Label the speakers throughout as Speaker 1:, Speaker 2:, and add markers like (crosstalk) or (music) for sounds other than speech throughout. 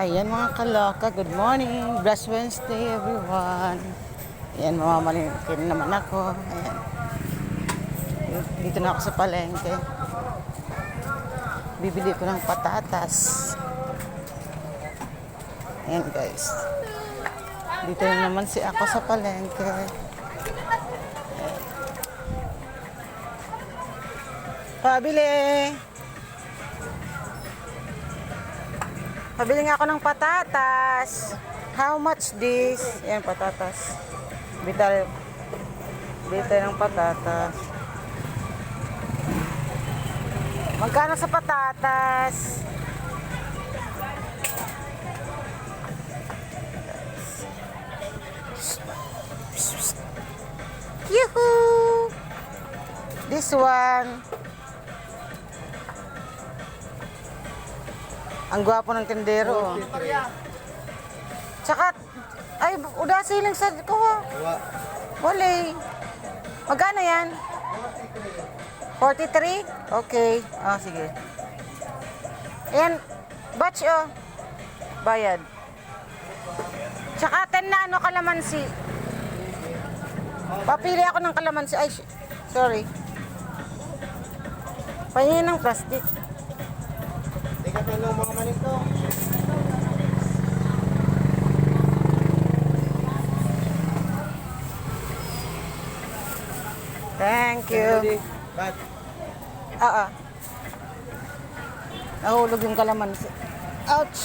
Speaker 1: Ayan mga kaloka, good morning. Blessed Wednesday everyone. Ayan, mamamalingkin naman ako. Ayan. Dito na ako sa palengke. Bibili ko ng patatas. Ayan guys. Dito na naman si ako sa palengke. Pabili! Pabili nga ako ng patatas. How much this? Ayan, patatas. Bital. Bital ng patatas. Magkano sa patatas? Yuhu! This one. Ang gwapo ng tindero. oh. Tsaka, ay, uda siling sa ko. Wala. Magkano yan? 43? Okay. Ah, sige. Ayan, batch oh. Bayad. Tsaka 10 na ano kalamansi. Papili ako ng kalamansi. Ay, sorry. Pahingin ng plastic.
Speaker 2: Teka tanong mga manito.
Speaker 1: Thank you.
Speaker 2: Ba't?
Speaker 1: Oo. Nahulog yung kalamansi. Ouch!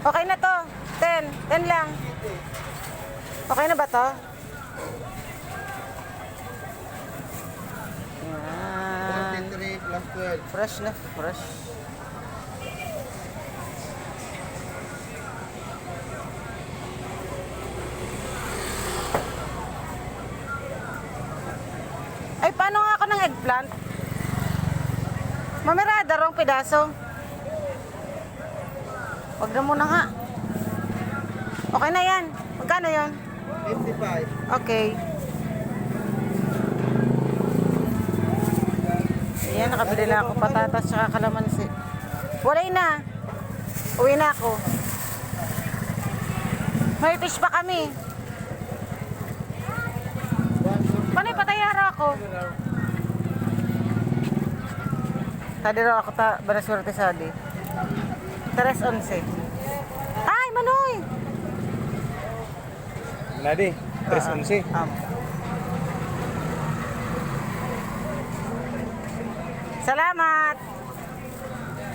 Speaker 1: Okay na to. 10. 10 lang. Okay na ba to? Yan.
Speaker 2: 43 plus 12.
Speaker 1: Fresh na fresh. Ay, paano nga ako ng eggplant? Mamirada rong pedaso. Huwag na muna nga. Okay na yan. Magkano yon?
Speaker 2: 55.
Speaker 1: Okay. Ayan, nakabili na ako patatas tsaka kalamansi. Walay na. Uwi na ako. May fish pa kami. Paano ipatayara ako? Tadi raw ako ta, banaswerte sadi. Teres 11. Ay, Manoy!
Speaker 2: Nadi, 311.
Speaker 1: Um, Salamat!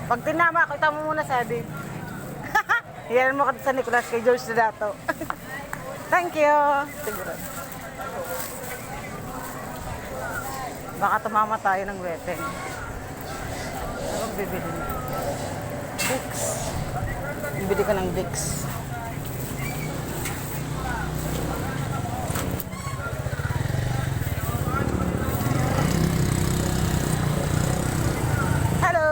Speaker 1: Pag tinama ako, itaw mo muna sa atin. (laughs) Yan mo ka sa Nicolas kay George Dato. (laughs) Thank you! Siguro. Baka tumama tayo ng weteng. Anong bibili? Vicks. Bibili ka ng Vicks. Hello!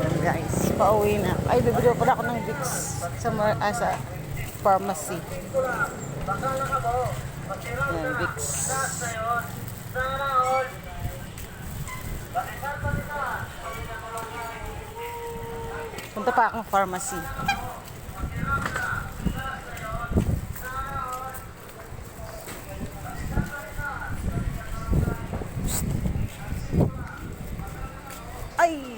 Speaker 1: Yan guys, pauwi na. Ay, bibili pala ako ng Vicks sa, mar- ah, sa pharmacy. Yan, Vicks. Punta pa akong pharmacy. Ay!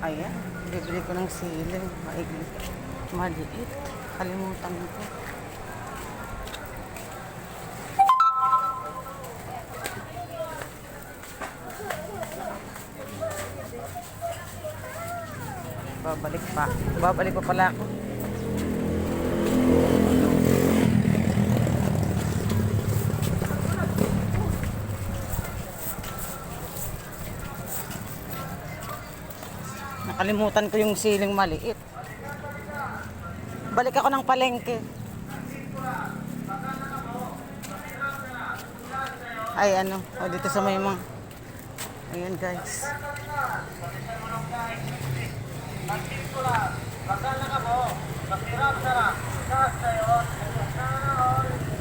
Speaker 1: Ayan, bibili ko ng siling. Maliit. Maliit. Kalimutan ko. Babalik pa. Babalik pa pala ako. Nakalimutan ko yung siling maliit. Balik ako ng palengke. Ay, ano, o dito sa may mga... Ayan, guys.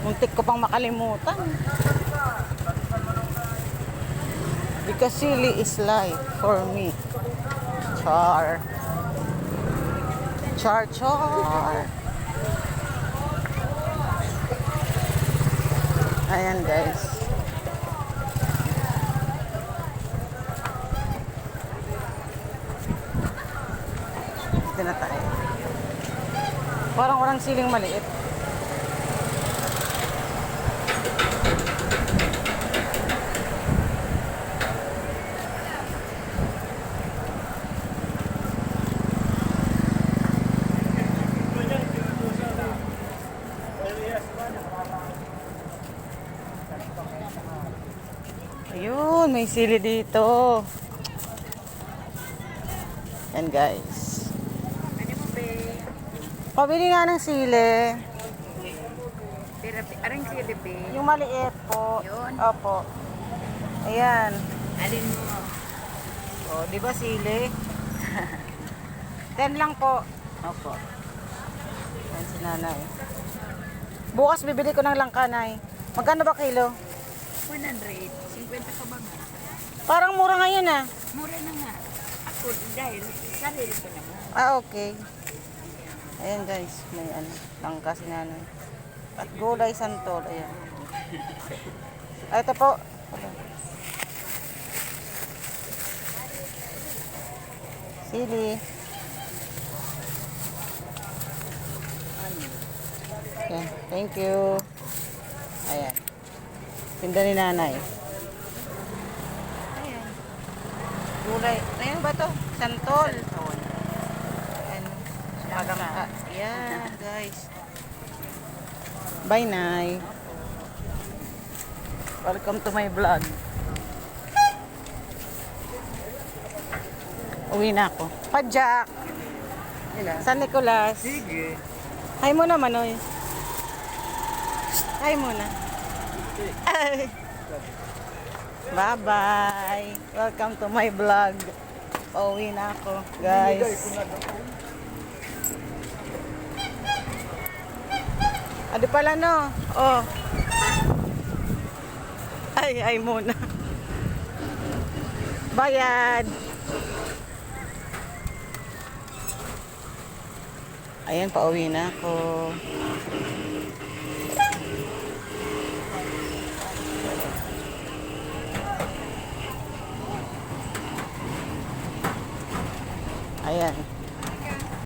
Speaker 1: Muntik ko pang makalimutan. Because silly is life for me. Char. Char, char. Ayan guys. Dito na tayo. Parang walang siling maliit. May sili dito. Yan guys. Pabili nga ng sili.
Speaker 3: Pero, arang sili, be.
Speaker 1: Yung maliit po.
Speaker 3: Yun.
Speaker 1: Opo. Ayan.
Speaker 3: Alin mo?
Speaker 1: O, di ba sili? (laughs) 10 lang po. Opo. Yan si nanay. Bukas bibili ko ng langkanay. Magkano ba kilo?
Speaker 3: 100. 50 ka ba nga?
Speaker 1: Parang mura ngayon ah.
Speaker 3: Mura na nga. Ako, dahil sarili ko naman.
Speaker 1: Ah, okay. Ayan guys, may ano, langka si nanay. At gulay santol, ayan. Ah, ito po. Sili. Ayan, thank you. Ayan. Tinda ni nanay. Ayan. Gulay. Ayan ba to? Santol. Ayan. Sumalangka. Ayan, guys. Bye, Nay. Welcome to my vlog. Uwi na ako. Padjak. San Nicolas.
Speaker 2: Sige.
Speaker 1: Hi muna, Manoy. Hi muna. Ay. Bye-bye. Welcome to my vlog. Pauwi na ako, guys. Adi pala no. Oh. Ay, ay muna. Bayad. Ayan, pauwi na ako. Ayan.